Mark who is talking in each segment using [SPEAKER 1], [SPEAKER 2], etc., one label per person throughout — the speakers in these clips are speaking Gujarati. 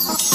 [SPEAKER 1] Oh.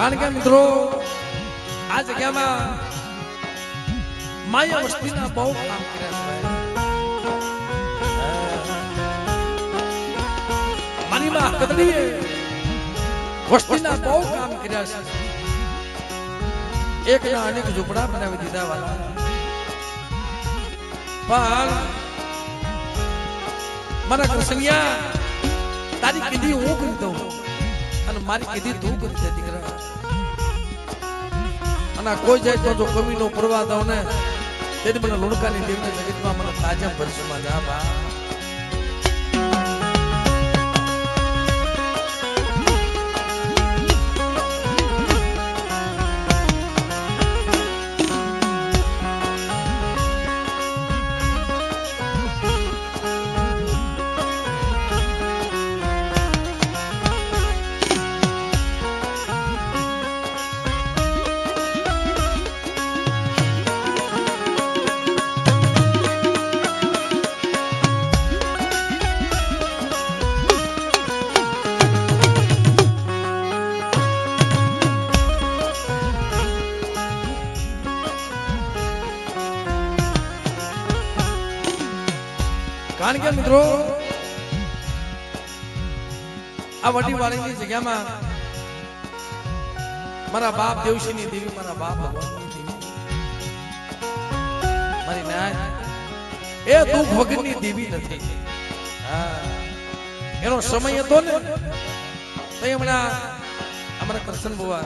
[SPEAKER 1] કારણ કે મિત્રો, આ જગ્યામાં માયા વસ્તીના બહુ કામ કર્યા છે. મારી માં કદડીએ વસ્તીના બહુ કામ કર્યા છે. એક ના અનેક ઝૂંપડા બનાવી દીધા વાળા પણ મારા કૃષ્ણિયા તારી કીધી હું કરી દઉં. અને મારી કીધી તું કરી દે, દીકરા. અને કોઈ તો જો કવિનો નો પરવા દઉં ને તેથી મને લુણકાની દેવને જગતમાં મને તાજા ભરસમાં જા બા મિત્રો, આ વડી વાળીની જગ્યામાં મારા બાપ દેવશીની દેવી, મારા બાપ મારી નાય, એ દુઃખ વગરની દેવી નથી. એનો સમય હતો ને હમણાં અમારા કરશન બુવા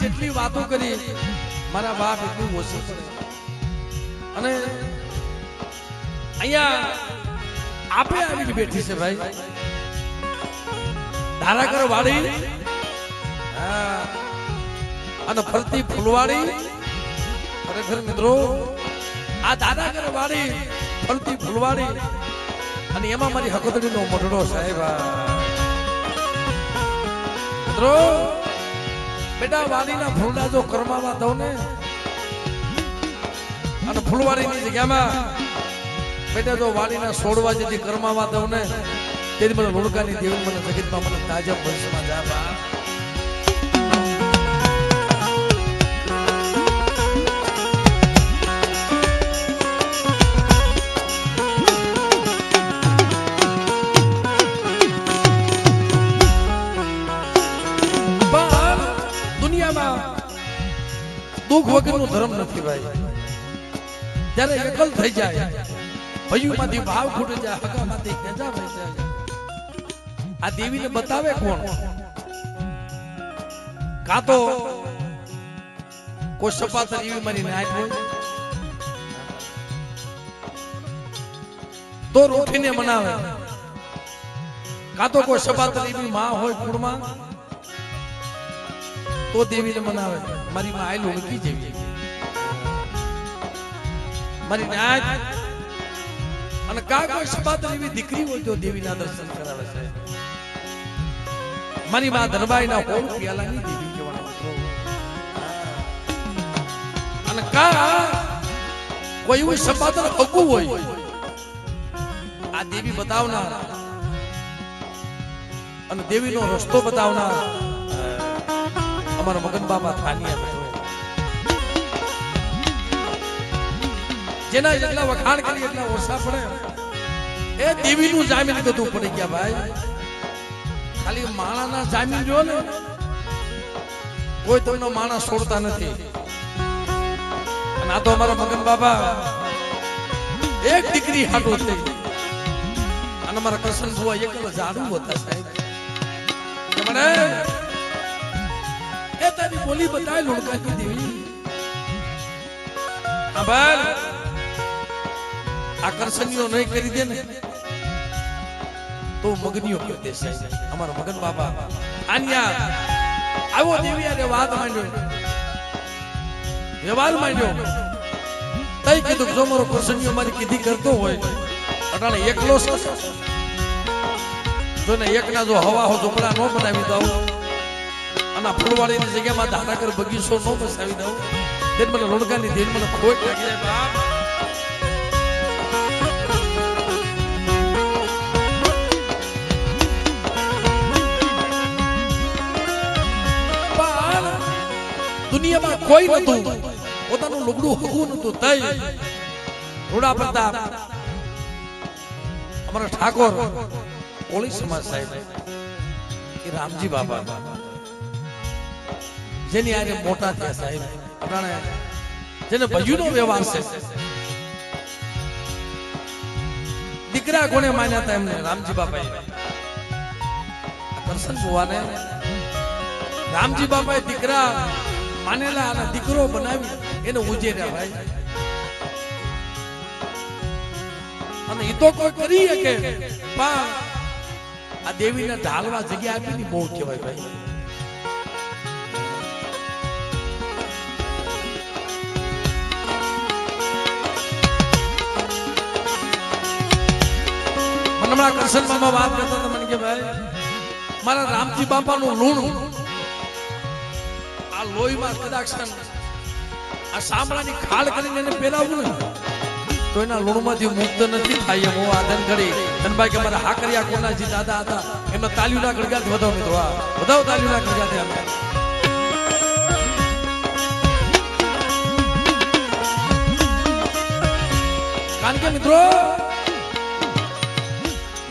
[SPEAKER 1] જેટલી વાતો કરી, મારા બાપ એટલું ઓછી પડે અને અહીંયા આપે આવીને બેઠી છે ભાઈ. ધારાકર વાળી અને ફરતી ફૂલવાળી. ખરેખર મિત્રો, આ દાદાગર વાળી, ફરતી ફૂલવાળી. અને એમાં મારી હકતડીનો મોઢડો સાહેબ. મિત્રો બેટા, વાલીના ફૂલડા જો કરમાવા દઉં ને, અને ફૂલવાડીની જગ્યામાં બેટા, જો વાલીના છોડવા જેથી કરમાવા દઉં ને તેથી મને લુણકાની દેવી મને જગતમાં મને તાજા ભવિષ્યમાં જા ધર્મ નથી ભાઈ. જ્યારે એકલ થઈ જાય, ભયુમાંથી ભાવ ખૂટે જાય હગામાંથી ગંજા થઈ જાય આ દેવીને બતાવે કોણ? કાં તો કોઈ સપાતર એવી મારી નાખ હોય? તો રોટીને મનાવે. કાં તો કોઈ સપાતર એવી માં હોય કુળમાં? તો દેવીને મનાવે. મારી માં આયલું લખી જેવી. મારી નાચ અને કા કોઈ સપાતર એવી દીકરી હોય તો દેવીના દર્શન કરાવે છે. મારી માં ધરબાઈના હોળ પિયાલાની દેવી કહેવાના અને કા કોઈ એવું સપાતર અગું હોય, આ દેવી બતાવનાર અને દેવીનો રસ્તો બતાવનાર, અમારા મગન બાબા થાનિયા જેના જેટલા વખાણ કરી એટલા ઓછા પડે. એ દેવીનું જામીન બધું પડી ગયા ભાઈ. ખાલી માણાના જામીન જો ને. કોઈ તમને માણસ છોડતા નથી. ના તો અમારા મગન બાબા એક દીકરી હાટો થઈ. અને અમારા કૃષ્ણ બુવા એક જાડું હતા સાહેબ. એ તારી બોલી બતાય દેવી હા ભાઈ. આકર્ષણીઓ નહીં કરી દે ને, તો મગનીઓ કરી દેશે. અમારા મગન બાબા આન્યા, આવો દેવી અને વાત માંડ્યો. વ્યવહાર માંડ્યો. તઈ કીધું જો મારો પ્રસંગીઓ મારી કીધી કરતો હોય, અટાણે એકલો જો ને એકના જો હવા હો ઝુંપડા ન બનાવી દઉં અને ફૂલવાડીની જગ્યામાં ધારાકર બગીચો ન બસાવી દઉં. તે મને લોણકાની ધીન મને ખોટ લાગી જાય બાપ. દુનિયામાં કોઈ નતું પોતાનું લુગડું હગું નતું તઈ. રૂડા પ્રતાપ. અમારા ઠાકોર, કોળી સમાજ સાહેબ કે રામજી બાબા. જેની આજે મોટા થયા સાહેબ. અટાણે જેને ભજુનો વ્યવહાર છે. દીકરા કોને માન્યા હતા એમને? રામજી બાપાએ. દર્શન કરશન રામજી બાપાએ દીકરા માનેલા અને દીકરો બનાવી એને ઉજેર્યા ભાઈ. અને એ તો કોઈ કરી શકે. પણ આ દેવીને ઢાલવા જગ્યા આપી ની બહુ કહેવાય ભાઈ. હમણાં કૃષ્ણ મામા વાત કરતા મને કે ભાઈ, મારા રામજી બાપાનું લૂણ લોહીમાં કદાચ આ સાંભળાની ખાડ કરીને એને પહેરાવવું ને તો એના લૂણમાંથી મુક્ત નથી થાય એમ હું આ ધનગડી ધનભાઈ કે મારા હાકરિયા કોનાજી દાદા હતા, એમના તાલીઓના ગળગાત વધાવ મિત્રો આ વધાવ તાલીઓના ગળગાત એમ કારણ કે મિત્રો,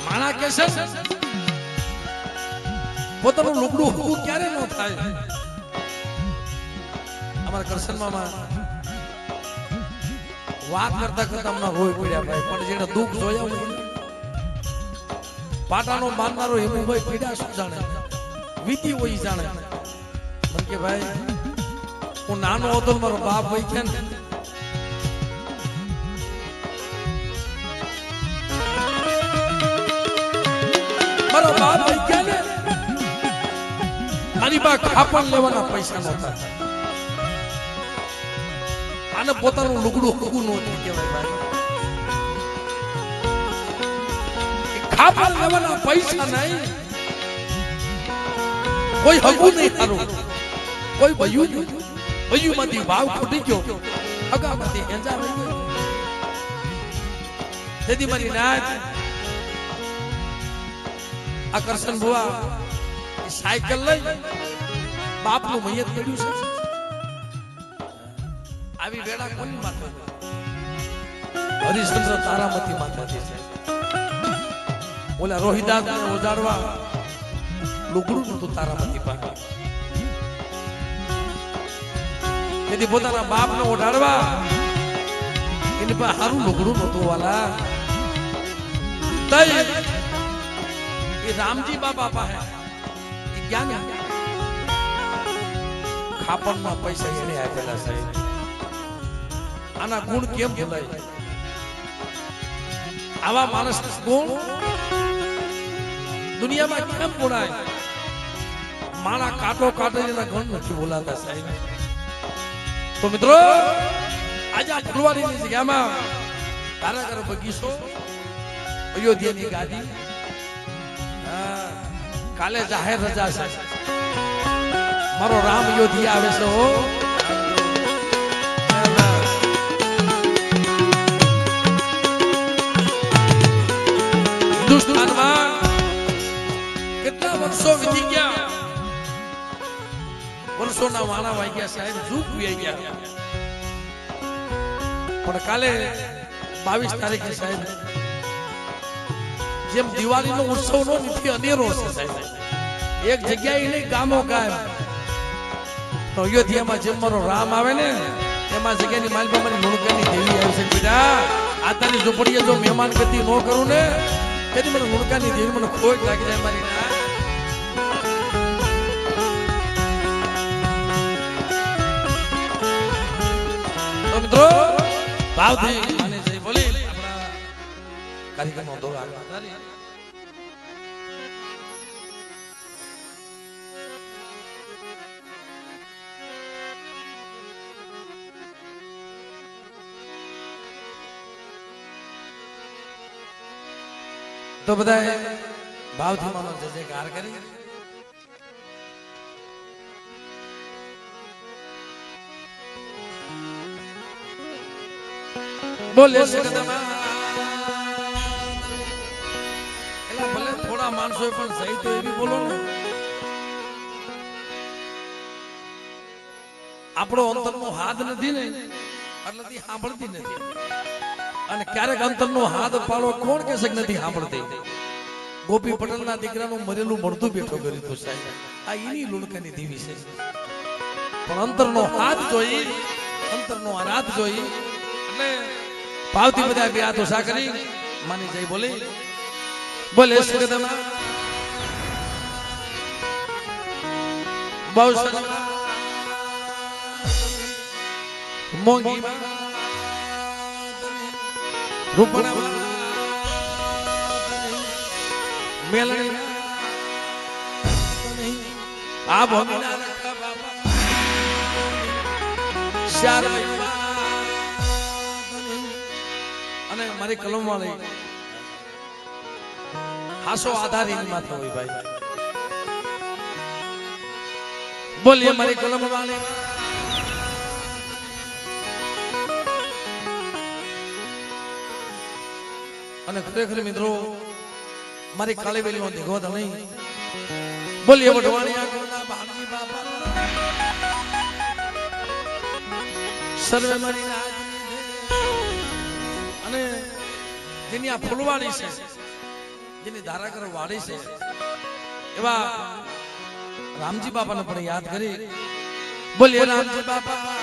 [SPEAKER 1] માણા કે છે પોતાનું લુગડું ક્યારે ન થાય? અમારા કરશન મામા વાત કરતા કરતા અમને રોઈ પડ્યા ભાઈ, પણ જેને દુઃખ જોયા હોય પાટાનો માનનારો હેમુભાઈ પીડા શું જાણે? વીતી હોય જાણે. મને કે ભાઈ, હું નાનો હતો મારો બાપ હોય કે ને. મારો બાપ હોય કે ને? મારી બા ખાપણ લેવાના પૈસા નહોતા. આને પોતાનું લુગડું હગું નહોતું કહેવાય ખાપણ લેવાના પૈસા નહીં. કોઈ હગું નહીં તારું કોઈ ભયું નહીં. ભયુંમાંથી ભાવ ખૂટી ગયો. હગામાંથી હેંજા રહી ગયો. તેથી મારી નાચ આ કરશન ભુવા સાયકલ લઈ બાપનું મૈયત કર્યું છે. આવી વેળા કોની માથે હરિશ્ચંદ્ર તારામતી માથેથી છે. ઓલા રોહિદાસ ને ઉજાડવા લુગડું નતું તારામતી પાસે. તેથી પોતાના બાપ ને ઓઢાડવા એની પાસે સારું લુગડું નતું વાલા એ રામજી બાપા પાસે જ્ઞાન ખાપણમાં પૈસા એને આપેલા સાહેબ. આના ગુણ કેમ ભૂલાય? આવા માણસ ગુણ દુનિયામાં કેમ ભૂલાય? માણા કાંટો કાટે એના ગુણ નથી બોલાતા સાહેબ. તો મિત્રો આજે આ ફુલવાડીની જગ્યામાં તારા ઘર બગીચો અયોધ્યાની ગાદી? હા, કાલે જાહેર રજા છે. મારો રામ યોધી આવે છે વર્ષો વીતી ગયા. વર્ષોના વાણા વાગ્યા સાહેબ જૂક વી ગયા. પણ કાલે બાવીસ તારીખે સાહેબ, જેમ દિવાળીનો ઉત્સવનો નથી, અનેરો છે સાહેબ. એક જગ્યાએ નહીં, ગામો ગામ તો અયોધ્યામાં જેમ મારો રામ આવે ને, એમાં જગ્યાની માલબામાની મારી લુણકાની દેવી આવી છે. બીજા આ તારી ઝૂંપડીએ જો મહેમાન ગતિ ન કરું ને, તેથી મને મુણકાની દેવી મને ખોટ લાગી જાય મારી ના. મિત્રો. ભાવથી. માને જય બોલી આપણા કાર્યક્રમનો દોર આગળ વધારી. તો બધાએ ભાવથી માનો જય જયકાર કરી. બોલે ભલે થોડા માણસો પણ સહી તો એવી બોલો ને. આપણો અંતરનો હાથ નથી ને. એટલે સાંભળતી નથી. અને ક્યારેક અંતરનો હાથ પાડો કોણ કે છે નથી સાંભળતી? ગોપી પટેલના દીકરાનું મરેલું મળતું બેઠો કર્યું હતું સાહેબ. આ એની લુણકાની દેવી છે. પણ અંતરનો હાથ જોઈ, અંતરનો હાથ જોઈ, એટલે ભાવથી બધા બે હાથો સા કરી. માની જઈ બોલે. બોલે સુગદમા બહુ મોંઘી રૂપણા મેલણી આ રખા બાપા. શારદાઈ મારી કલમ વાળી. હાસો આધાર એની માથે ભાઈ. બોલીએ, મારી કલમ વાળી. અને ખરેખર મિત્રો, મારી કાલે વેલી નો દીઘો તો નહીં. બોલીએ, વઢવાણી સર્વે મારી રાજની જેની આ ફૂલવાડી છે જેની ધારાકર વાડી છે એવા રામજી બાપાને પણ યાદ કરી. બોલીએ રામજી બાપા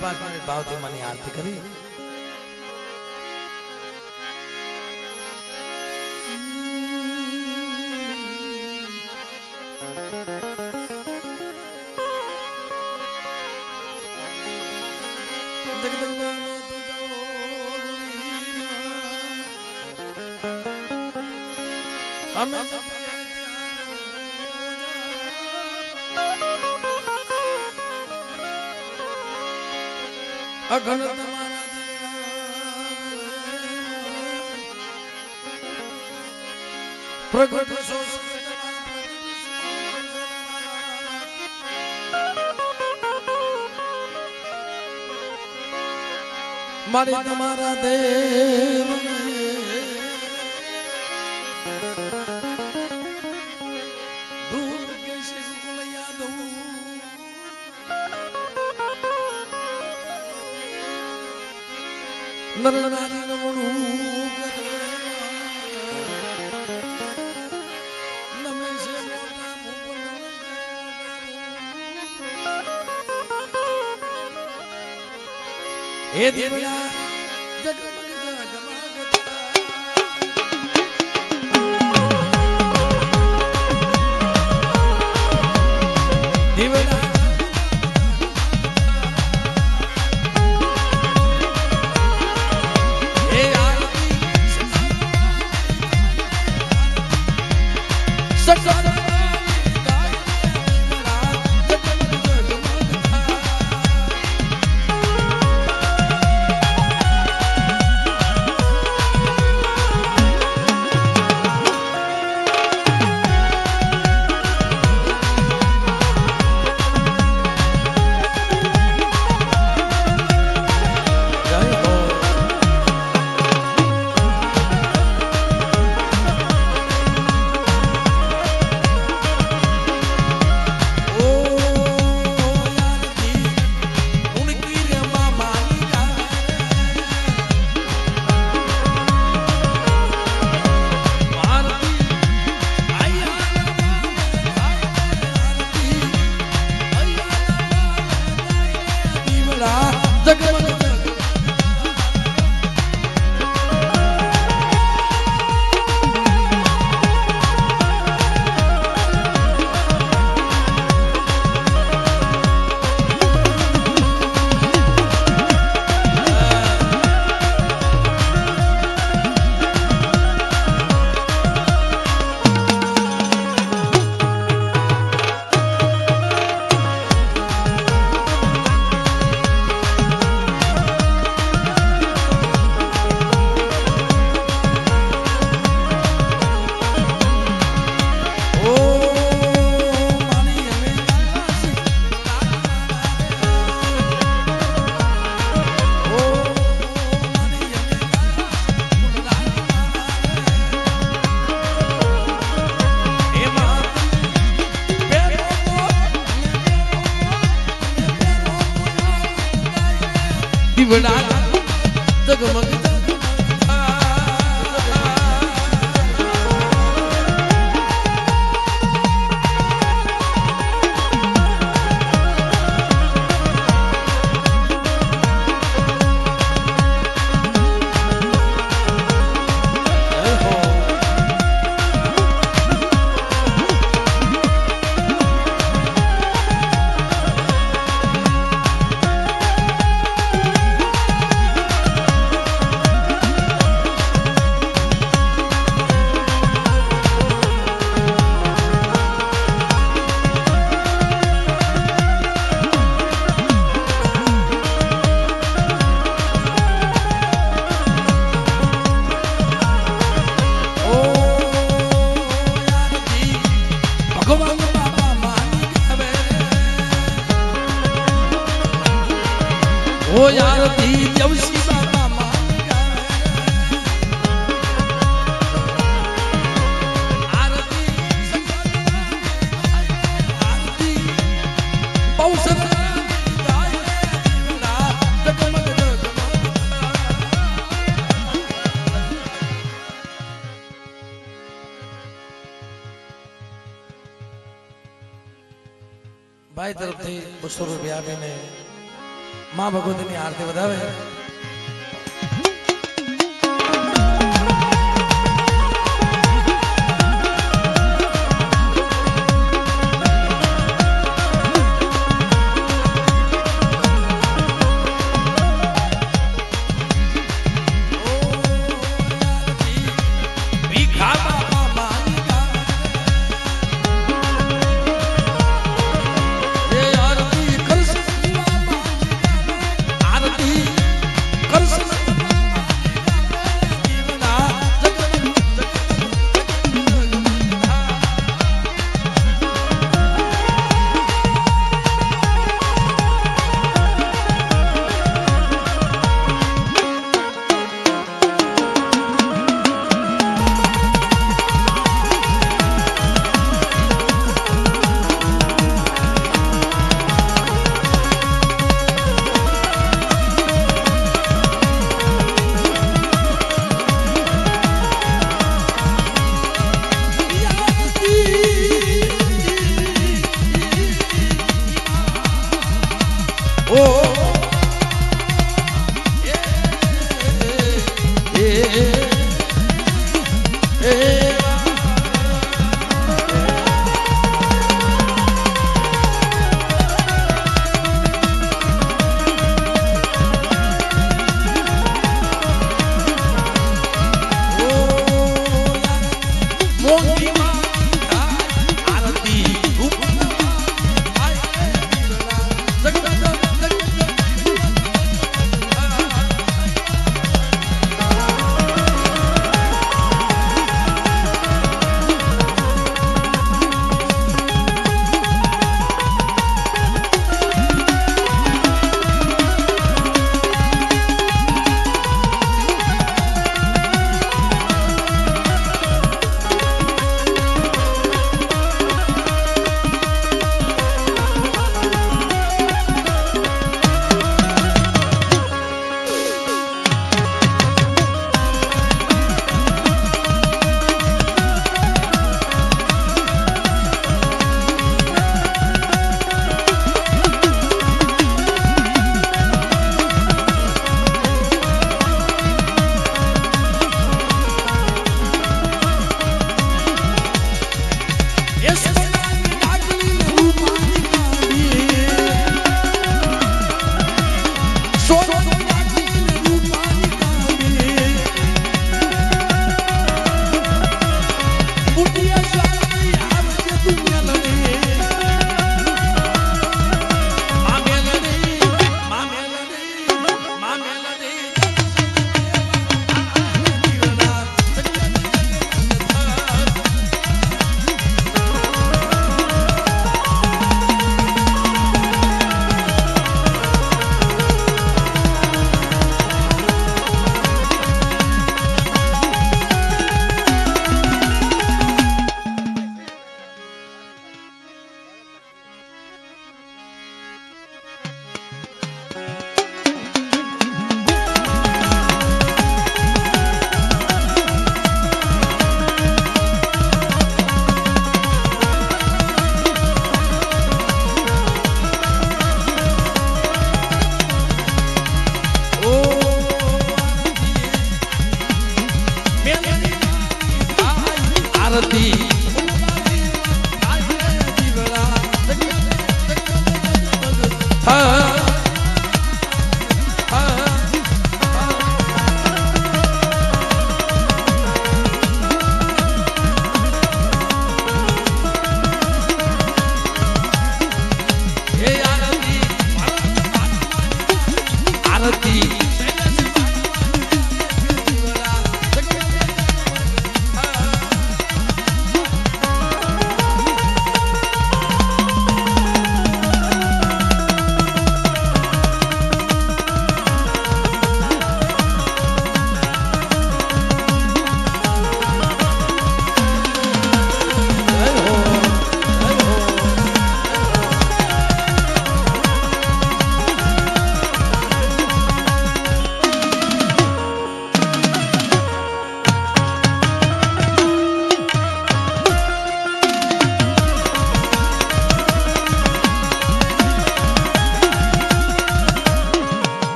[SPEAKER 1] પાંચ મિનિટ ભાવથી મને આરતી કરી. અઘન તમારા પ્રગટ છો તમારા દેવ નર નારી મા ભગવતીની આરતી વધાવે ભીખા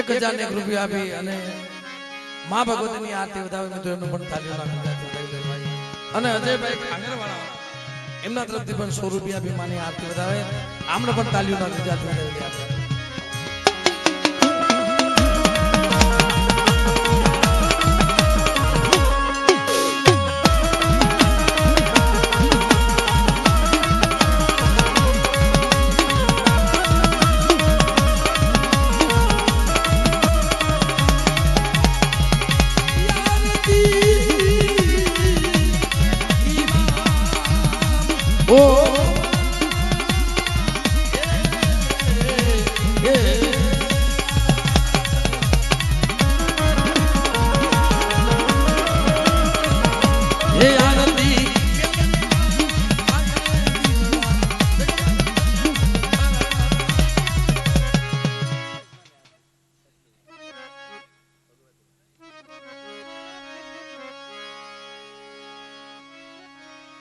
[SPEAKER 1] એક હજાર ને એક રૂપિયા આપી અને મા ભગવતીની આરતી વધાવી મિત્રો, એમનું પણ દેવાય. અને અજયભાઈ ખાંગરવાળા એમના તરફથી પણ સો રૂપિયા બી માની આરતી વધાવે. આમને પણ તાલીઓના ગુજરાતી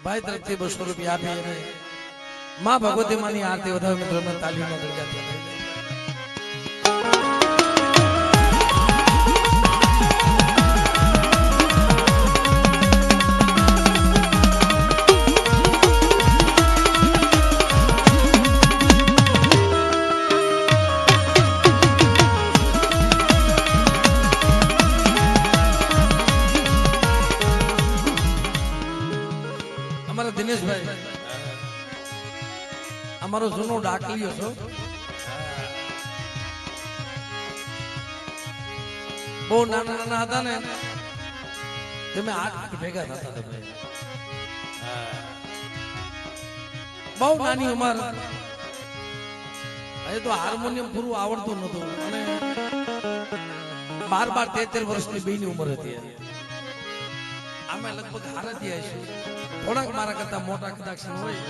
[SPEAKER 1] ભાઈ તરફથી બસો રૂપિયા આપી અને માં ભગવતી માની આરતી વધારે મિત્રો એમને તાલીઓનો છો બહુ નાના નાના હતા ને. તમે આઠ ભેગા થતા તમે બહુ નાની ઉંમર. હજુ તો હાર્મોનિયમ પૂરું આવડતું નતું અને બાર બાર તેર વર્ષની બેની ઉંમર હતી અમે લગભગ હારથી આવીશું થોડાક મારા કરતા મોટા કદાચ હોય.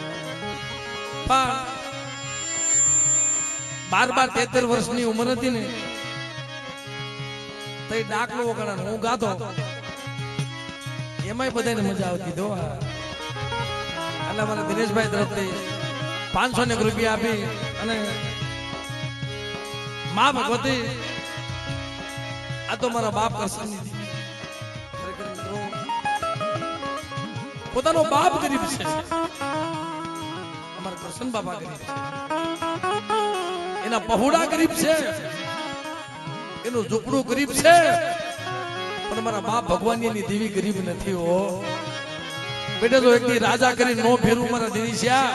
[SPEAKER 1] પણ બાર બાર તેતેર વર્ષની ઉંમર હતી ને તો એ ડાકલો વગાડે હું ગાતો. એમાંય બધાને મજા આવતી દો એટલે અમારા દિનેશભાઈ તરફથી પાંચસો ને રૂપિયા આપી અને મા ભગવતી આ તો મારા બાપ મિત્રો, પોતાનો બાપ ગરીબ છે. અમારા કરશન બાબા ગરીબ છે. એના પહોળા ગરીબ છે. એનું ઝૂંપડું ગરીબ છે. પણ મારા બાપ ભગવાન એની દેવી ગરીબ નથી હો. બેટા, તો એકદી રાજા કરી નો ફેરવું મારા દિનેશિયા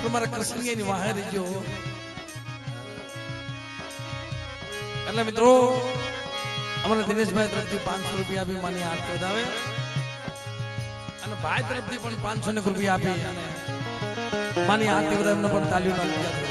[SPEAKER 1] પણ મારા કૃષ્ણ એની વાહે રહી ગયો એટલે મિત્રો, અમારા દિનેશભાઈ તરફથી પાંચસો રૂપિયા આપી માની આરતી વધાવે અને ભાઈ તરફથી પણ પાંચસો ને રૂપિયા આપી. અને માની આ તીવ્ર એમને પણ તાલીઓ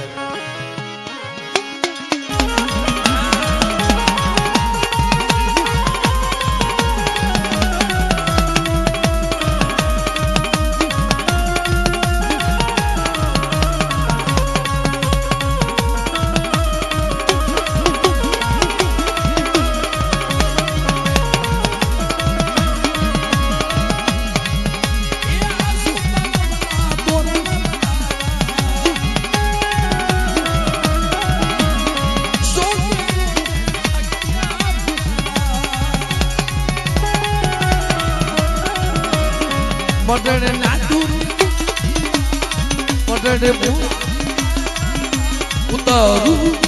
[SPEAKER 1] પટણે નાચું પટણે ઉતારું.